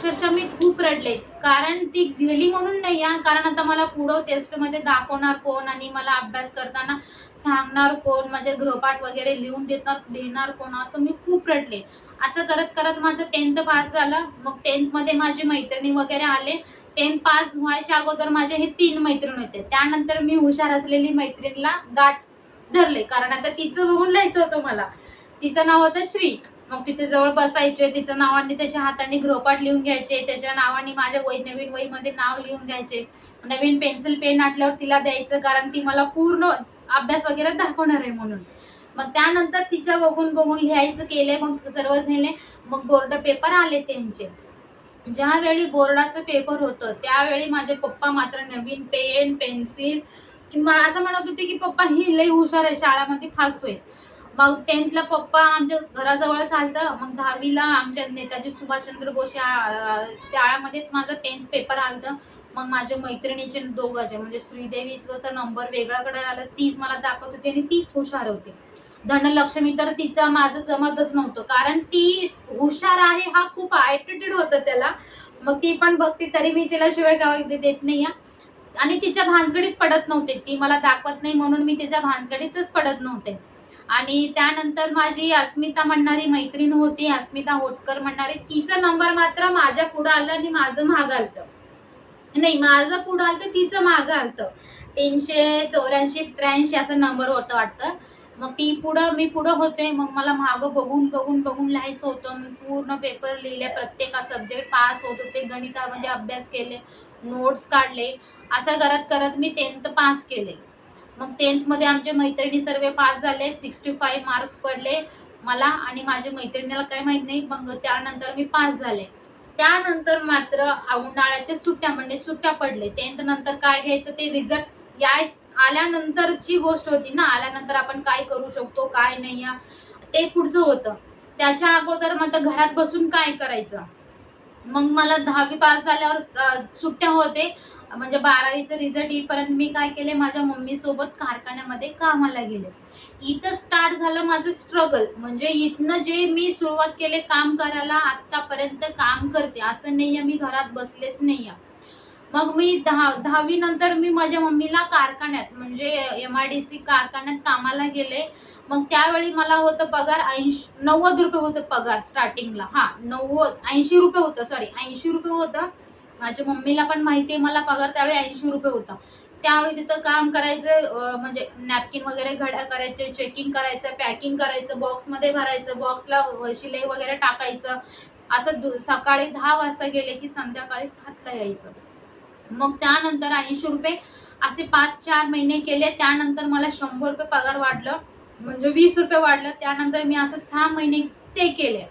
अक्षरशः मी खूप रडले. कारण ती गेली म्हणून नाही या कारण आता मला पुढं टेस्टमध्ये दाखवणार कोण आणि मला अभ्यास करताना सांगणार कोण माझे गृहपाठ वगैरे लिहून देणार देणार कोण असं मी खूप रडले. असं करत करत माझं टेन्थ पास झालं. मग टेन्थमध्ये माझी मैत्रिणी वगैरे आले. टेन्थ पास व्हायच्या अगोदर माझे हे तीन मैत्रीण होते. त्यानंतर मी हुशार असलेली मैत्रिणीला गाठ धरले. कारण आता तिचं बघून लिहायचं होतं मला. तिचं नाव होतं श्री मग तिथे जवळ बसायचे तिचं नावाने त्याच्या हाताने गृहपाठ लिहून घ्यायचे त्याच्या नावाने माझ्या वही नवीन वहीमध्ये नाव लिहून घ्यायचे. नवीन पेन्सिल पेन आटल्यावर तिला द्यायचं कारण ती मला पूर्ण अभ्यास वगैरे दाखवणार आहे म्हणून. मग त्यानंतर तिच्या बघून बघून लिहायचं केले मग सर्व झाले. मग बोर्ड पेपर आले त्यांचे. ज्यावेळी बोर्डाचं पेपर होतं त्यावेळी माझे पप्पा मात्र नवीन पेन पेन्सिल किंवा असं म्हणत होते की पप्पा ही लई हुशार आहे शाळामध्ये फास्ट होईल मग टेन्थला पप्पा आमच्या घराजवळ चालतं. मग दहावीला आमच्या नेताजी सुभाषचंद्र बोस या शाळामध्येच माझं टेन्थ पेपर आलतं. मग माझ्या मैत्रिणीचे दोघाचे म्हणजे श्रीदेवीचं तर नंबर वेगळाकडे आलं. तीच मला दाखवत होती आणि तीच हुशार होती. धनलक्ष्मी तर तिचा माझं जमतच नव्हतं. कारण ती हुशार आहे हा खूप ॲटिट्यूड होतं त्याला. मग ती पण बघते तरी मी तिला शिवाय गावात देत नाही आणि तिच्या भानगडीत पडत नव्हते. ती मला दाखवत नाही म्हणून मी तिच्या भानगडीतच पडत नव्हते. आणि त्यानंतर माझी अस्मिता म्हणणारी मैत्रीण होती अस्मिता होटकर म्हणणारी. तिचा नंबर मात्र माझ्या पुढं आलं आणि माझं मागं आलतं. नाही माझं पुढं आलतं तिचं मागं आलतं. तीनशे चौऱ्याऐंशी त्र्याऐंशी असं नंबर होतं वाटतं. मग ती पुढं मी पुढं होते. मग मला मागं बघून बघून बघून लिहायचं होतं. मी पूर्ण पेपर लिहिले प्रत्येक सब्जेक्ट पास होत होते. गणितामध्ये अभ्यास केले नोट्स काढले. असं करत करत मी टेन्थ पास केले. मग टेन्थमध्ये आमचे मैत्रिणी सर्व पास झाले. सिक्स्टी फाईव्ह मार्क्स पडले मला आणि माझ्या मैत्रिणीला काही माहीत नाही मग त्यानंतर मी पास झाले. त्यानंतर मात्र उन्हाळ्याच्या सुट्ट्या म्हणजे सुट्ट्या पडले. टेन्थ नंतर काय घ्यायचं ते रिझल्ट या आल्यानंतरची गोष्ट होती ना आल्यानंतर आपण काय करू शकतो काय नाही ते पुढचं होतं. त्याच्या अगोदर मग घरात बसून काय करायचं? मग मला दहावी पास झाल्यावर सुट्ट्या होते. म्हणजे बारावीचं रिझल्ट येईपर्यंत मी काय केले माझ्या मम्मी सोबत कारखान्यामध्ये कामाला गेले. इथं स्टार्ट झालं माझं स्ट्रगल म्हणजे इथनं जे मी सुरुवात केले काम करायला आतापर्यंत काम करते. असं नाही आहे मी घरात बसलेच नाही आहे. मग मी दहा दहावी नंतर मी माझ्या मम्मीला कारखान्यात म्हणजे एम आय डी सी कारखान्यात कामाला गेले. मग त्यावेळी मला होतं पगार ऐंशी नव्वद रुपये होतं पगार स्टार्टिंगला हां नव्वद ऐंशी रुपये होतं सॉरी ऐंशी रुपये होतं. माझ्या मम्मीला पण माहिती आहे मला पगार त्यावेळी ऐंशी रुपये होता. त्यावेळी तिथं काम करायचं म्हणजे नॅपकिन वगैरे घड्या करायचे चेकिंग करायचं पॅकिंग करायचं बॉक्समध्ये भरायचं बॉक्सला शिलाई वगैरे टाकायचं. असं दु सकाळी दहा वाजता गेले की संध्याकाळी सातला यायचं. मग त्यानंतर ऐंशी रुपये असे पाच चार महिने केले त्यानंतर मला शंभर रुपये पगार वाढलं म्हणजे वीस रुपये वाढलं. त्यानंतर मी असं सहा महिने ते केले.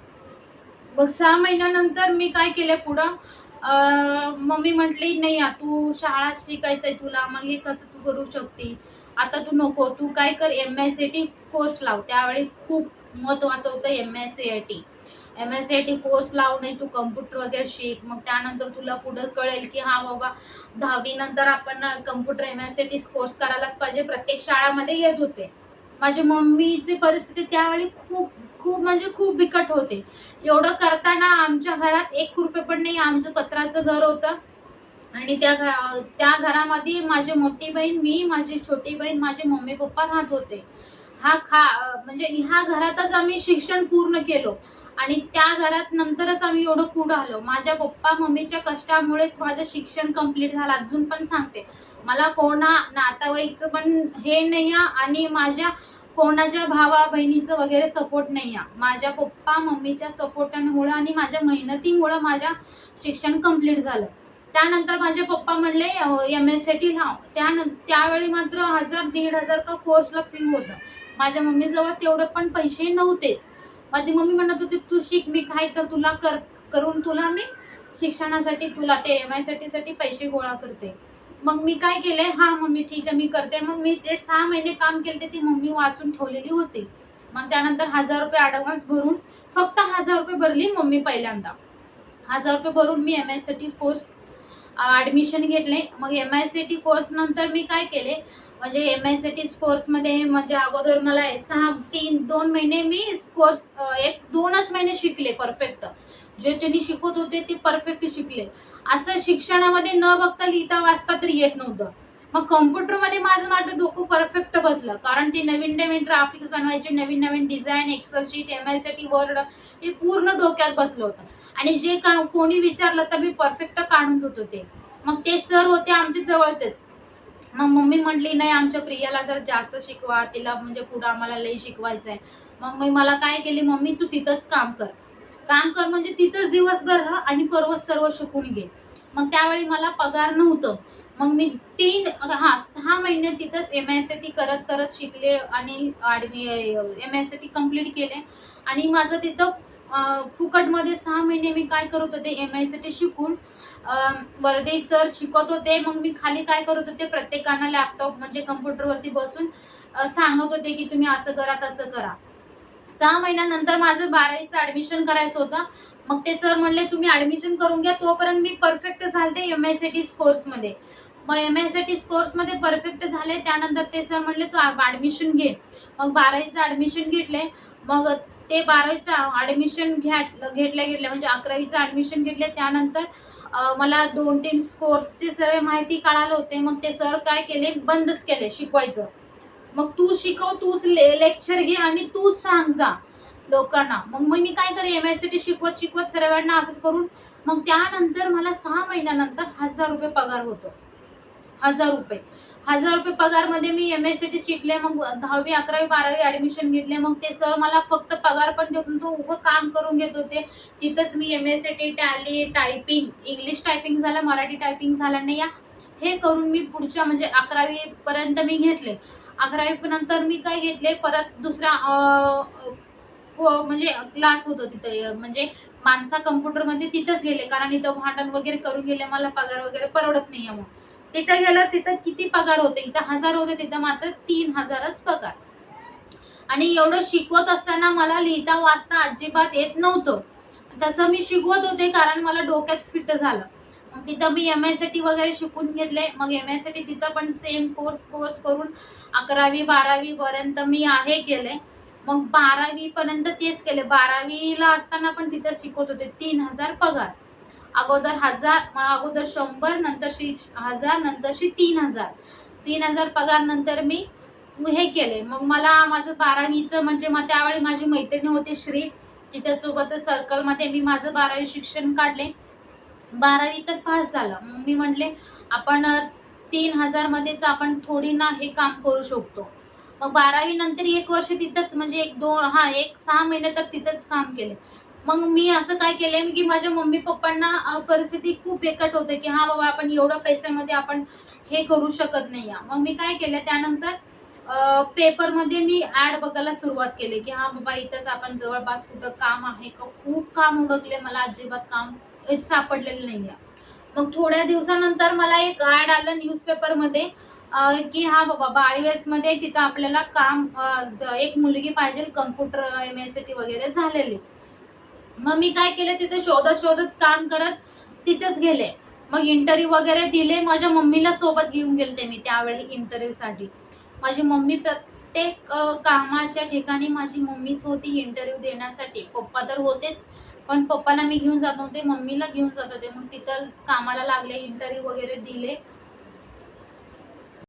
मग सहा महिन्यानंतर मी काय केले पुढं? मम्मी म्हटली नाही या तू शाळा शिकायचंय तुला मग हे कसं तू करू शकते? आता तू नको तू काय कर M S C T course लाव. त्यावेळी खूप महत्त्वाचं होतं M S C I T M S C I T course लाव नाही तू कम्प्युटर वगैरे शिक. मग त्यानंतर तुला पुढं कळेल की हा बाबा दहावीनंतर आपण computer M S C T course करायलाच पाहिजे. प्रत्येक शाळामध्ये येत होते. माझ्या मम्मीची परिस्थिती त्यावेळी खूप खूप म्हणजे खूप बिकट होते. एवढं करताना आमच्या घरात एक रुपये पण नाही आमचं पत्राचं घर होतं. आणि त्या घ त्या घरामध्ये माझी मोठी बहीण मी माझी छोटी बहीण माझे मम्मी पप्पा राहत होते. हा खा म्हणजे ह्या घरातच आम्ही शिक्षण पूर्ण केलो. आणि त्या घरात नंतरच आम्ही एवढं पुढं आलो. माझ्या पप्पा मम्मीच्या कष्टामुळेच माझं शिक्षण कंप्लीट झालं. अजून पण सांगते. मला कोणा नातावाईकचं पण हे नाही आहे. आणि माझ्या कोणाच्या भावा बहिणीचं वगैरे सपोर्ट नाही आहे. माझ्या पप्पा मम्मीच्या सपोर्टामुळं आणि माझ्या मेहनतीमुळं माझ्या शिक्षण कंप्लीट झालं. त्यानंतर माझे पप्पा म्हणले एम एस सी टी लाव. त्यान त्यावेळी मात्र हजार दीड हजार का कोर्सला फी होतं. माझ्या मम्मीजवळ तेवढं पण पैसे नव्हतेच. माझी मम्मी म्हणत होती तू शिक मी काय तर तुला कर करून तुला मी शिक्षणासाठी तुला ते एम आय सी टीसाठी पैसे गोळा करते. मग मी काय केले हा मम्मी ठीक आहे मी करते. मग मी जे सहा महिने काम केले ती मम्मी वाचून ठेवलेली होती. मग त्यानंतर हजार रुपये ॲडव्हान्स भरून फक्त हजार रुपये भरली मम्मी पहिल्यांदा. हजार रुपये भरून मी M I C T course admission घेतले. मग M I C T course नंतर मी काय केले? म्हणजे एम आय सी टी कोर्समध्ये म्हणजे अगोदर मला सहा तीन दोन महिने मी कोर्स एक दोनच महिने शिकले परफेक्ट जे त्यांनी शिकवत होते ते परफेक्ट शिकले. असं शिक्षणामध्ये न बघता लिहिता वाचता तरी येत नव्हतं. मग कम्प्युटरमध्ये माझं माझं डोकं परफेक्ट बसलं. कारण ते नवीन नवीन ग्राफिक्स बनवायचे नवीन नवीन design excel sheet M I C T word हे पूर्ण डोक्यात बसलं होतं. आणि जे का कोणी विचारलं तर मी परफेक्ट काढून देत होते. मग ते सर होते आमच्या जवळचेच. मग मम्मी म्हटली नाही आमच्या प्रियाला जर जास्त शिकवा तिला म्हणजे पुढं आम्हाला लई शिकवायचं आहे मग मी मला काय केली मम्मी? तू तिथंच काम कर. काम कर म्हणजे तिथंच दिवसभर राहा आणि परवा सर्व शिकून घे. मग त्यावेळी मला पगार नव्हतं. मग मी तीन हा सहा महिने तिथंच एम आय सी टी करत करत शिकले आणि M I C T complete केले. आणि माझं तिथं फुकटमध्ये सहा महिने मी काय करत होते एम आय सी टी शिकून वर्दे सर शिकवत होते. मग मी खाली काय करत होते प्रत्येकांना लॅपटॉप म्हणजे कम्प्युटरवरती बसून सांगत होते की तुम्ही असं करा तसं करा. सहा महिन्यानंतर माझं बारावीचं ऍडमिशन करायचं होतं. मग ते सर म्हणले तुम्ही ऍडमिशन करून घ्या तोपर्यंत मी परफेक्ट झाले एम एस सी टी कोर्समध्ये मग एम एस सी टी कोर्समध्ये परफेक्ट झाले त्यानंतर ते सर म्हणले तू ऍडमिशन घे. मग बारावीचं ऍडमिशन घेतले. मग ते बारावीचं ऍडमिशन घ्या घेतल्या घेतल्या म्हणजे अकरावीचं ऍडमिशन घेतले. त्यानंतर मला दोन तीन कोर्सचे सर्व माहिती काढायला होते. मग ते सर काय केले? बंदच केले शिकवायचं. मग तू शिकव तूच लेक्चर घे आणि तूच सांग जा लोकांना. मग मग मी काय करे एम एस सी टी शिकवत शिकवत सर्वांना असंच करून मग त्यानंतर मला सहा महिन्यानंतर हजार रुपये पगार होतो. हजार रुपये. हजार रुपये पगारमध्ये मी एम एस सी टी शिकले मग दहावी अकरावी बारावी ॲडमिशन घेतले मग ते सर मला फक्त पगार पण देत तो उभं काम करून घेत होते. तिथंच मी M S C T tally typing English typing झालं मराठी टायपिंग झालं नाही या हे करून मी पुढच्या म्हणजे अकरावीपर्यंत मी घेतले. अकरावी नंतर मी काय घेतले परत दुसरा म्हणजे क्लास होतो तिथे म्हणजे माणसा कम्प्युटरमध्ये तिथंच गेले कारण इथं भांडण वगैरे करून गेले मला पगार वगैरे परवडत नाही मग तिथं गेलं तिथं किती पगार होते? इथं हजार होते तिथं मात्र तीन हजारच पगार. आणि एवढं शिकवत असताना मला लिहिता वाचता अजिबात येत नव्हतं. तसं मी शिकवत होते कारण मला डोक्यात फिट झालं. तिथं मी एम एस सी टी वगैरे शिकून घेतले मग एम एस सी टी तिथं पण सेम कोर्स कोर्स करून अकरावी बारावी पर्यंत मी आहे केले मग बारावी पर्यंत तेच केले बारावीला असताना पण तिथं शिकवत होते. तीन हजार पगार. अगोदर हजार मग अगोदर शंभर नंतरशी हजार नंतरशी तीन हजार. तीन हजार पगार नंतर मी हे केले मग मला माझं बारावीचं म्हणजे मग त्यावेळी माझी मैत्रिणी होती श्री. तिच्यासोबत सर्कलमध्ये मी माझं बारावी शिक्षण काढले. बारावी तर पास झाला. मग मी म्हटले आपण तीन हजारमध्येच आपण थोडी ना हे काम करू शकतो. मग बारावी नंतर एक वर्ष तिथंच म्हणजे एक दोन हा एक सहा महिने तर तिथंच काम केले. मग मी असं काय केलं की माझ्या मम्मी पप्पांना परिस्थिती खूप एकट होते की हा बाबा आपण एवढं पैशामध्ये आपण हे करू शकत नाही मग मी काय केलं त्यानंतर पेपरमध्ये मी ऍड बघायला सुरुवात केली की हा बाबा इथंच आपण जवळपास कुठं काम आहे का? खूप काम उडकले मला अजिबात काम हेच सापडलेलं नाही आहे मग थोड्या दिवसानंतर मला एक ॲड आलं न्यूजपेपरमध्ये की हा बाबा बाळीवेसमध्ये तिथं आपल्याला काम एक मुलगी पाहिजे computer M S C T वगैरे झालेली. मग मी काय केलं तिथे शोधत शोधत काम करत तिथेच गेले. मग इंटरव्ह्यू वगैरे दिले माझ्या मम्मीला सोबत घेऊन गेले मी त्यावेळी इंटरव्ह्यूसाठी माझी मम्मी प्रत्येक कामाच्या ठिकाणी माझी मम्मीच होती इंटरव्ह्यू देण्यासाठी. पप्पा तर होतेच. पण पप्पाला मी घेऊन जात नव्हते मम्मीला घेऊन जात होते. मग तिथं कामाला लागले इंटरव्ह्यू वगैरे दिले.